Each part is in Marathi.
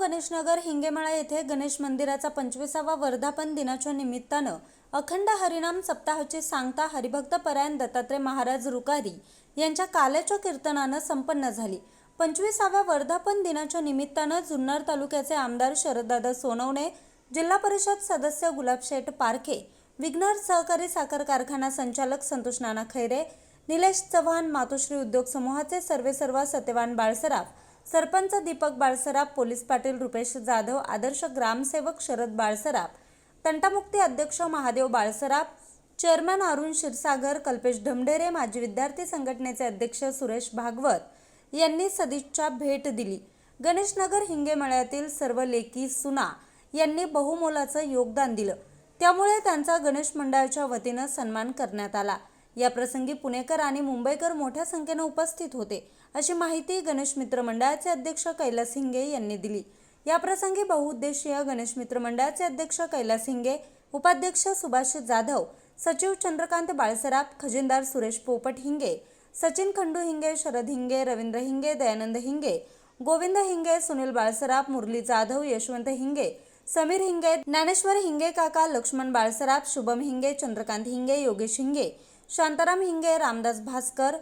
गणेशनगर हिंगेमाळा येथे गणेश मंदिराचा पंचवीसावा वर्धापन दिनाच्या निमित्तानं अखंड हरिनाम सप्ताहाची सांगता हरिभक्त परायण दत्तात्रय महाराज रुकारी यांच्या काल्याच्या कीर्तनानं संपन्न झाली. पंचवीसाव्या वर्धापन दिनाच्या निमित्तानं जुन्नर तालुक्याचे आमदार शरददादा सोनवणे जिल्हा परिषद सदस्य गुलाबशेठ पारखे विघ्नर सहकारी साखर कारखाना संचालक संतोष नाना खैरे निलेश चव्हाण मातोश्री उद्योग समूहाचे सर्वेसर्वा सत्यवान बाळसराफ सरपंच दीपक बाळसराफ पोलीस पाटील रुपेश जाधव आदर्श ग्रामसेवक शरद बाळसराफ तंटामुक्ती अध्यक्ष महादेव बाळसराफ चेअरमॅन अरुण क्षीरसागर कल्पेश ढमढेरे माजी विद्यार्थी संघटनेचे अध्यक्ष सुरेश भागवत यांनी सदिच्छा भेट दिली. गणेशनगर हिंगेमळ्यातील सर्व लेखी सुना यांनी बहुमोलाचं योगदान दिलं. त्यामुळे त्यांचा गणेश मंडळाच्या वतीनं सन्मान करण्यात आला. या प्रसंगी पुणेकर आणि मुंबईकर मोठ्या संख्येनं उपस्थित होते अशी माहिती गणेश मित्र मंडळाचे अध्यक्ष कैलास हिंगे यांनी दिली. या प्रसंगी बहुउद्देशीय गणेश मित्र मंडळाचे अध्यक्ष कैलास हिंगे उपाध्यक्ष सुभाष जाधव सचिव चंद्रकांत बाळसराफ खजिनदार सुरेश पोपट हिंगे सचिन खंडू हिंगे शरद हिंगे रवींद्र हिंगे दयानंद हिंगे गोविंद हिंगे सुनील बाळसराफ मुरली जाधव यशवंत हिंगे समीर हिंगे ज्ञानेश्वर हिंगे काका लक्ष्मण बाळसराफ शुभम हिंगे चंद्रकांत हिंगे योगेश हिंगे शांताराम हिंगे रामदास भास्कर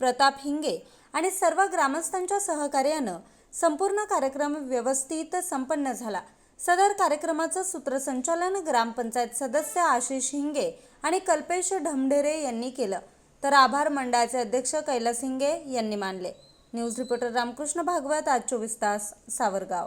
प्रताप हिंगे आणि सर्व ग्रामस्थांच्या सहकार्यानं संपूर्ण कार्यक्रम व्यवस्थित संपन्न झाला. सदर कार्यक्रमाचं सूत्रसंचालन ग्रामपंचायत सदस्य आशिष हिंगे आणि कल्पेश ढमढेरे यांनी केलं. तर आभार मंडळाचे अध्यक्ष कैलास हिंगे यांनी मानले. न्यूज रिपोर्टर रामकृष्ण भागवत आज चोवीस तास सावरगाव.